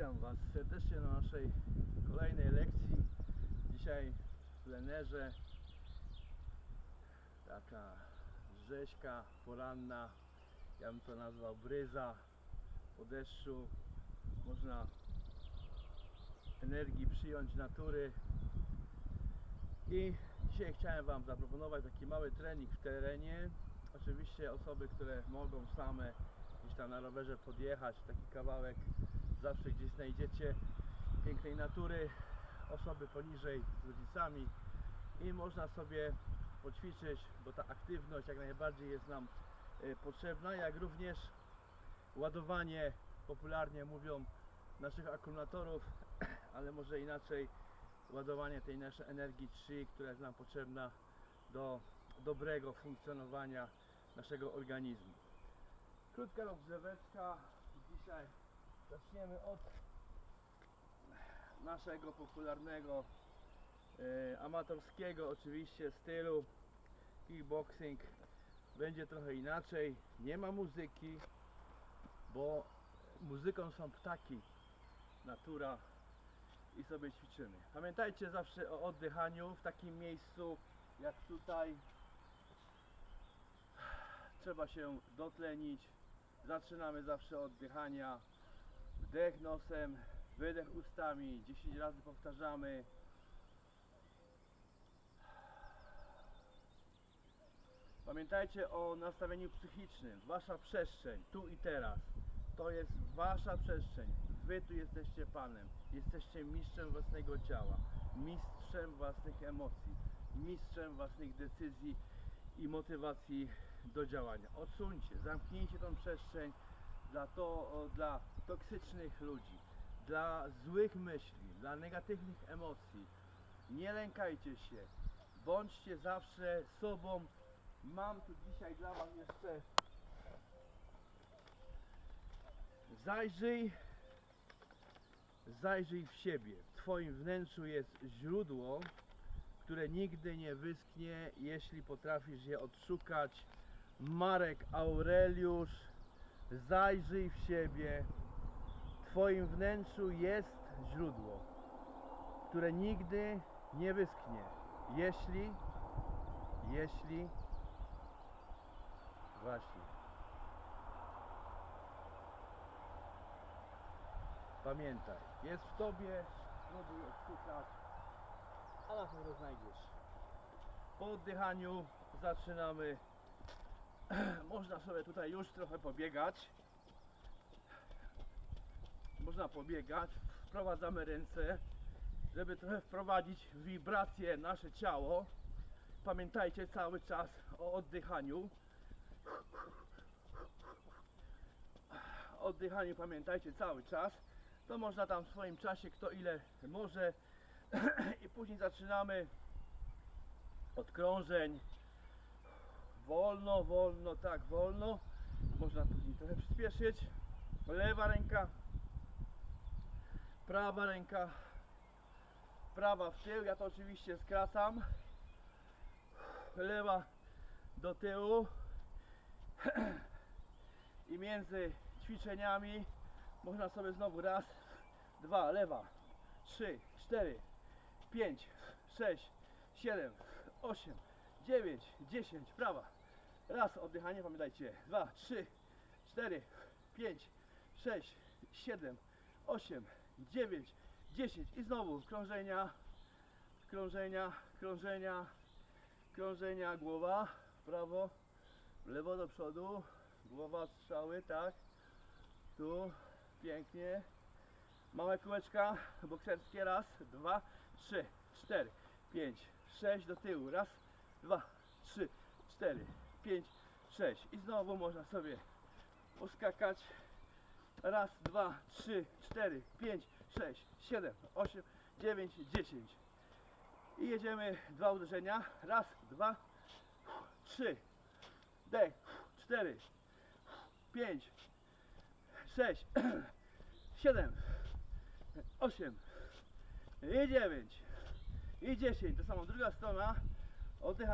Witam Was serdecznie na naszej kolejnej lekcji. Dzisiaj w plenerze taka rzeźka poranna, ja bym to nazwał bryza po deszczu. Można energii przyjąć natury. I dzisiaj chciałem Wam zaproponować taki mały trening w terenie. Oczywiście osoby, które mogą same gdzieś tam na rowerze podjechać, taki kawałek zawsze gdzieś znajdziecie pięknej natury, osoby poniżej z rodzicami i można sobie poćwiczyć, bo ta aktywność jak najbardziej jest nam e, potrzebna, jak również ładowanie, popularnie mówią, naszych akumulatorów, ale może inaczej, ładowanie tej naszej energii chi, która jest nam potrzebna do dobrego funkcjonowania naszego organizmu. Krótka rozgrzeweczka. Dzisiaj zaczniemy od naszego popularnego e, amatorskiego oczywiście stylu kickboxing. Będzie trochę inaczej. Nie ma muzyki, bo muzyką są ptaki, natura i sobie ćwiczymy. Pamiętajcie zawsze o oddychaniu w takim miejscu jak tutaj. Trzeba się dotlenić. Zaczynamy zawsze od oddychania. Wdech nosem, wydech ustami. 10 razy powtarzamy. Pamiętajcie o nastawieniu psychicznym. Wasza przestrzeń, tu i teraz. To jest wasza przestrzeń. Wy tu jesteście Panem. Jesteście mistrzem własnego ciała, mistrzem własnych emocji, mistrzem własnych decyzji i motywacji do działania. Odsuńcie, zamknijcie tą przestrzeń dla, to, dla toksycznych ludzi, dla złych myśli, dla negatywnych emocji. Nie lękajcie się. Bądźcie zawsze sobą. Mam tu dzisiaj dla Was jeszcze Zajrzyj, zajrzyj w siebie. W Twoim wnętrzu jest źródło, które nigdy nie wyschnie, jeśli potrafisz je odszukać. Marek Aureliusz, zajrzyj w siebie. W Twoim wnętrzu jest źródło, które nigdy nie wyschnie, jeśli, jeśli, właśnie. Pamiętaj, jest w tobie, spróbuj odszukać, a na pewno znajdziesz. Po oddychaniu zaczynamy. Można sobie tutaj już trochę pobiegać. Można pobiegać. Wprowadzamy ręce, żeby trochę wprowadzić w wibrację nasze ciało. Pamiętajcie cały czas o oddychaniu. Oddychaniu pamiętajcie cały czas to można tam w swoim czasie kto ile może i później zaczynamy od krążeń wolno, wolno, tak wolno. Można później trochę przyspieszyć. Lewa ręka. Prawa ręka. Prawa w tył, ja to oczywiście skracam. Lewa do tyłu. I między ćwiczeniami można sobie znowu raz, dwa, lewa, trzy, cztery, pięć, sześć, siedem, osiem, dziewięć, dziesięć, prawa. Raz oddychanie, pamiętajcie. Dwa, trzy, cztery, pięć, sześć, siedem, osiem, dziewięć, dziesięć i znowu krążenia, krążenia, krążenia, krążenia, głowa, prawo, lewo do przodu, głowa strzały, tak, tu, Pięknie. Małe kółeczka bokserskie. Raz, dwa, trzy, cztery, pięć, sześć do tyłu. Raz, dwa, trzy, cztery, pięć, sześć. I znowu można sobie poskakać. Raz, dwa, trzy, cztery, pięć, sześć, siedem, osiem, dziewięć, dziesięć. I jedziemy dwa uderzenia. Raz, dwa, trzy, dech, cztery, pięć, sześć, siedem, osiem, i dziewięć, i dziesięć. To samo druga strona. Oddychanie.